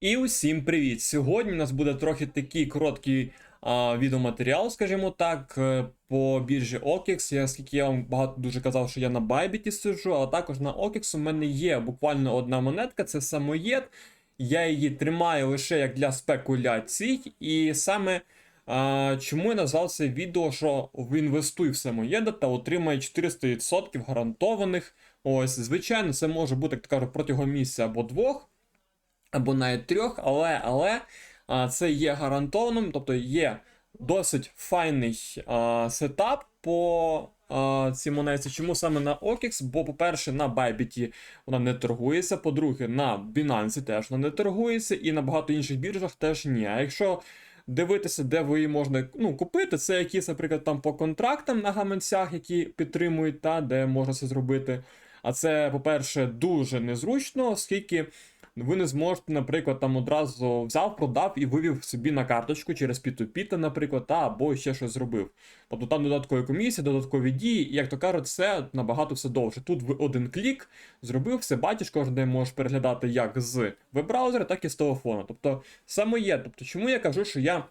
І усім привіт! Сьогодні у нас буде трохи такий короткий а, відеоматеріал, скажімо так, е, по біржі OKX. Я, оскільки я вам багато дуже казав, що я на Bybit сиджу, а також на OKX у мене є буквально одна монетка, це самоєд. Я її тримаю лише як для спекуляцій, і саме а, чому я назвав це відео, що інвестуй в самоєда та отримай 400% гарантованих. Ось, звичайно, це може бути, як то кажуть, протягом місяця або двох або навіть трьох, але але це є гарантованим, тобто є досить файний а, сетап по а, цій монеті. Чому саме на OKX? Бо, по-перше, на Bybit вона не торгується, по-друге, на Binance теж вона не торгується, і на багато інших біржах теж ні. А якщо дивитися, де ви її можна ну, купити, це якісь, наприклад, там по контрактам на гаманцях, які підтримують, та де можна це зробити. А це, по-перше, дуже незручно, оскільки ви не зможете, наприклад, там одразу взяв, продав і вивів собі на карточку через P2P, наприклад, та або ще щось зробив. Тобто там додаткові комісії, додаткові дії, і як то кажуть, все набагато все довше. Тут ви один клік зробив, все бачиш, кожен день можеш переглядати як з веб-браузера, так і з телефону. Тобто саме є. Тобто, чому я кажу, що я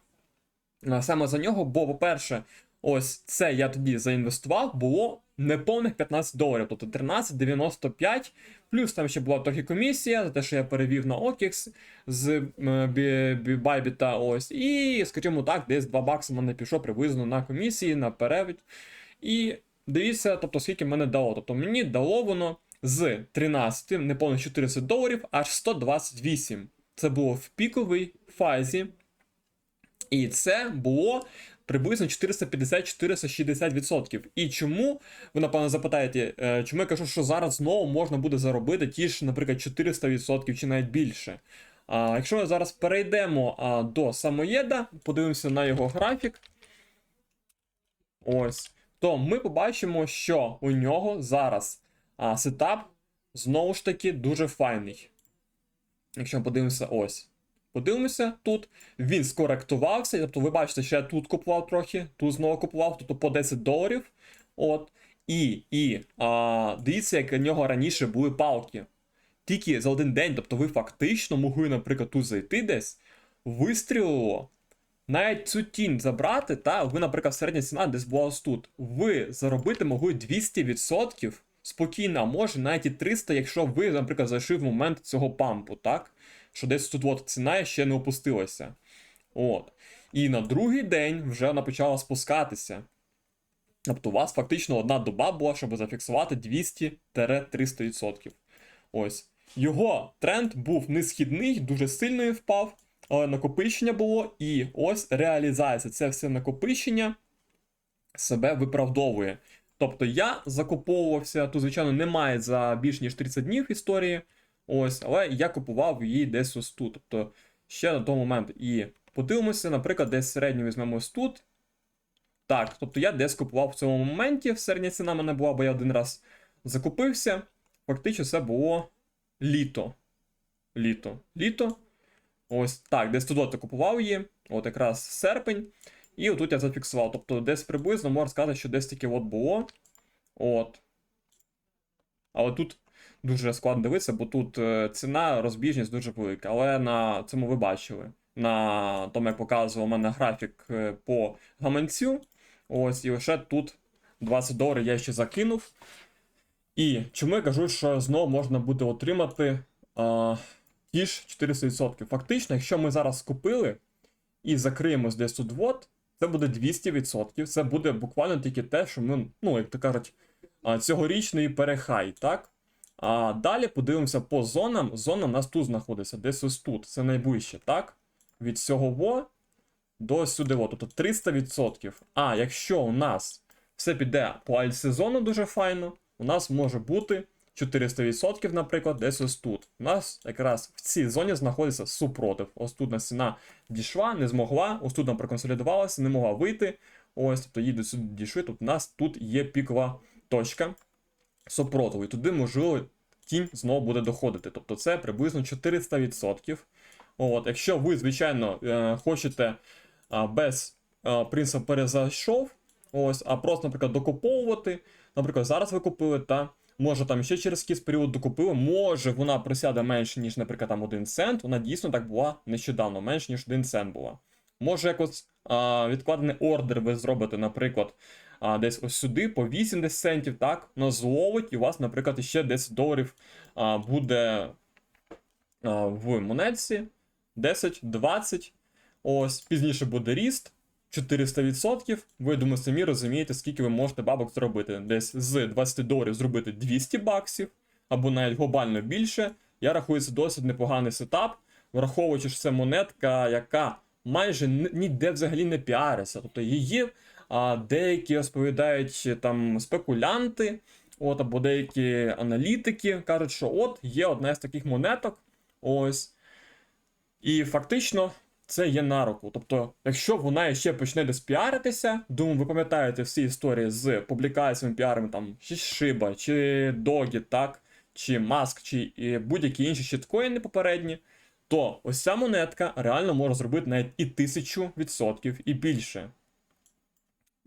саме за нього, бо, по-перше, ось це я тоді заінвестував, було неповних 15 доларів, тобто 13,95. Плюс там ще була трохи комісія за те, що я перевів на OKX з Bybit, ось. І, скажімо так, десь 2 бакси мене пішло приблизно на комісії, на перевід. І дивіться, тобто, скільки мене дало. Тобто мені дало воно з 13, неповних 400 доларів, аж 128. Це було в піковій фазі. І це було приблизно 450-460%. І чому, ви напевно запитаєте, е, чому я кажу, що зараз знову можна буде заробити ті ж, наприклад, 400% чи навіть більше. А, Якщо ми зараз перейдемо а, до самоєда, подивимося на його графік. Ось. То ми побачимо, що у нього зараз а, сетап знову ж таки дуже файний. Якщо ми подивимося ось. Подивимося тут. Він скоректувався. Тобто, ви бачите, що я тут купував трохи, тут знову купував, тобто по 10 доларів. От. І і а, дивіться, як у нього раніше були палки. Тільки за один день, тобто ви фактично могли, наприклад, тут зайти десь, вистрілило. Навіть цю тінь забрати, та ви, наприклад, середня ціна десь була ось тут. Ви заробити могли 200% спокійно, може навіть і 300, якщо ви, наприклад, зайшли в момент цього пампу, так? Що десь тут от ціна ще не опустилася. От. І на другий день вже вона почала спускатися. Тобто у вас фактично одна доба була, щоб зафіксувати 200-300%. Ось. Його тренд був несхідний, дуже сильно впав, але накопичення було, і ось реалізація. Це все накопичення себе виправдовує. Тобто я закуповувався, тут, звичайно, немає за більш ніж 30 днів історії. Ось, але я купував її десь ось тут. Тобто ще на той момент. І подивимося, наприклад, десь середню візьмемо ось тут. Так, тобто я десь купував в цьому моменті. Середня ціна мене була, бо я один раз закупився. Фактично, це було літо. Літо. Літо. Ось так, десь тут купував її. От якраз серпень. І отут я зафіксував. Тобто, десь приблизно можна сказати, що десь таке от було. От. Але тут дуже складно дивитися, бо тут е, ціна, розбіжність дуже велика. Але на цьому ви бачили. На тому, як показував у мене графік е, по гаманцю. Ось, і лише тут 20 доларів я ще закинув. І чому я кажу, що знову можна буде отримати а, ті ж 400%. Фактично, якщо ми зараз купили і закриємось десь тут вот, це буде 200%. Це буде буквально тільки те, що ми, ну, як то кажуть, цьогорічний перехай, так? А далі подивимося по зонам. Зона у нас тут знаходиться, десь ось тут. Це найближче, так? Від цього до сюди. во. Тобто 300%. А якщо у нас все піде по альт-сезону дуже файно, у нас може бути 400%, наприклад, десь ось тут. У нас якраз в цій зоні знаходиться супротив. Ось тут на ціна дійшла, не змогла, ось тут нам проконсолідувалася, не могла вийти. Ось, тобто її сюди дійшли. Тобто у нас тут є пікова точка супротиву. І туди, можливо, тінь знову буде доходити. Тобто це приблизно 400%. От, Якщо ви, звичайно, е, хочете без е, принципу перезайшов, ось, а просто, наприклад, докуповувати. Наприклад, зараз ви купили, та Може там ще через якийсь період докупили, може вона просяде менше, ніж, наприклад, там 1 цент. Вона дійсно так була нещодавно, менше, ніж 1 цент була. Може якось а, відкладений ордер ви зробите, наприклад, а, десь ось сюди по 80 центів, так, но зловить, і у вас, наприклад, ще 10 доларів а, буде а, в монетці. 10, 20. Ось, пізніше буде ріст. 400%. Ви думаю, самі розумієте, скільки ви можете бабок зробити. Десь з 20 доларів зробити 200 баксів, або навіть глобально більше. Я рахую, це досить непоганий сетап, враховуючи, що це монетка, яка майже ніде взагалі не піариться. Тобто її а, деякі розповідають там спекулянти, от, або деякі аналітики кажуть, що от є одна з таких монеток. Ось. І фактично це є на руку. Тобто, якщо вона ще почне десь піаритися, думаю, ви пам'ятаєте всі історії з публікаціями, піарами там чи Shiba, чи Догі, так, чи Маск, чи будь-які інші щиткоїни попередні, то ось ця монетка реально може зробити навіть і 1000% і більше.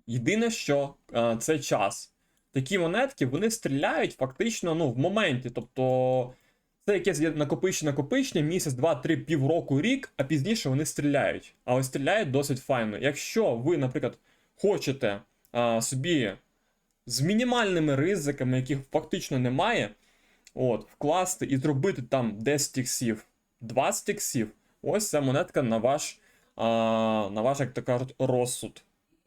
Єдине, що е, це час. Такі монетки вони стріляють фактично ну, в моменті. Тобто це якесь накопичення накопичення, місяць, два, три, півроку, рік, а пізніше вони стріляють. Але стріляють досить файно. Якщо ви, наприклад, хочете а, собі з мінімальними ризиками, яких фактично немає, от, вкласти і зробити там 10 іксів, 20 іксів, ось ця монетка на ваш, а, на ваш, як то кажуть, розсуд.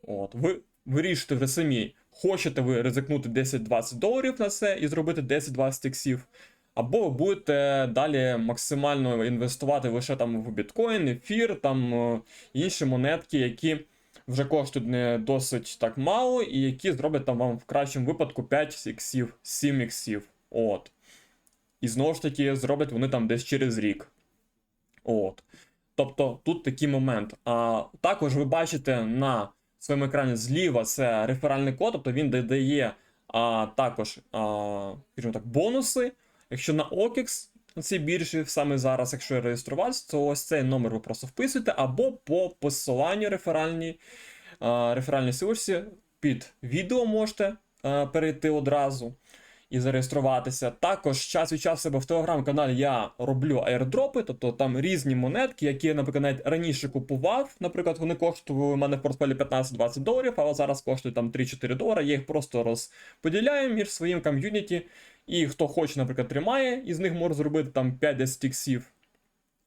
От, ви вирішите вже самі, хочете ви ризикнути 10-20 доларів на це і зробити 10-20 іксів, або ви будете далі максимально інвестувати лише там в біткоін, ефір, там е, інші монетки, які вже коштують не досить так мало, і які зроблять там вам в кращому випадку 5 іксів, 7 іксів. От. І знову ж таки, зроблять вони там десь через рік. От. Тобто тут такий момент. А також ви бачите на своєму екрані зліва це реферальний код, тобто він додає а, також, а, скажімо так, бонуси. Якщо на OKEX на цій біржі саме зараз, якщо реєструватися, то ось цей номер ви просто вписуєте, або по посиланню реферальній, реферальній силочці під відео можете перейти одразу і зареєструватися. Також час від часу себе в телеграм-каналі я роблю аірдропи, тобто там різні монетки, які я, наприклад, навіть раніше купував. Наприклад, вони коштували у мене в портфелі 15-20 доларів, але зараз коштують там 3-4 долари. Я їх просто розподіляю між своїм ком'юніті. І хто хоче, наприклад, тримає, із них може зробити там 5-10 іксів.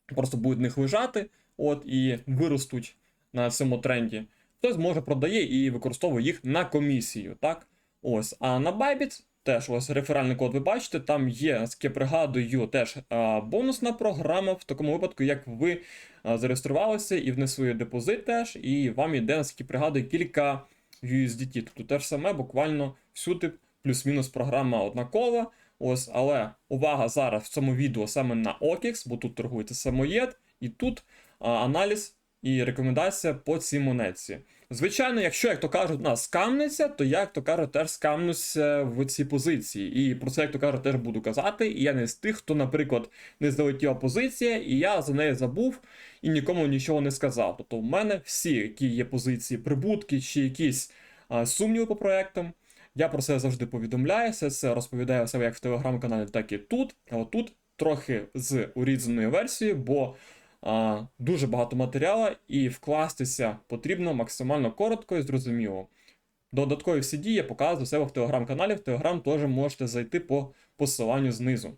Просто будуть них лежати, от, і виростуть на цьому тренді. Хтось може продає і використовує їх на комісію. так? Ось. А на Bybit теж ось реферальний код ви бачите, там є, наскільки пригадую, теж бонусна програма в такому випадку, як ви зареєструвалися і внесли депозит теж, і вам йде, наскільки пригадую, кілька USDT. Тобто те ж саме, буквально всюди плюс-мінус програма однакова. Ось, але увага зараз в цьому відео саме на OKX, бо тут торгується самоєд, і тут аналіз і рекомендація по цій монетці. Звичайно, якщо, як то кажуть, нас скамнеться, то я, як то кажуть, теж скамнуся в цій позиції. І про це, як то кажуть, теж буду казати. І я не з тих, хто, наприклад, не залетіла позиція, і я за неї забув і нікому нічого не сказав. Тобто, в мене всі, які є позиції, прибутки чи якісь а, сумніви по проектам. Я про це завжди повідомляю, все це розповідаю себе як в телеграм-каналі, так і тут. А от тут трохи з урізаною версією, бо дуже багато матеріалу, і вкластися потрібно максимально коротко і зрозуміло. Додаткові всі дії я показую себе в телеграм-каналі. В телеграм теж можете зайти по посиланню знизу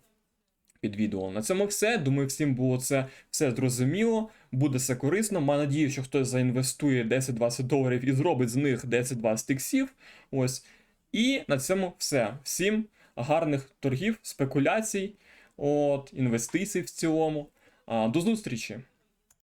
під відео. На цьому все. Думаю, всім було це все зрозуміло, буде все корисно. Маю надію, що хтось заінвестує 10-20 доларів і зробить з них 10-20 іксів. Ось. І на цьому все. Всім гарних торгів, спекуляцій, от, інвестицій в цілому. До зустрічі!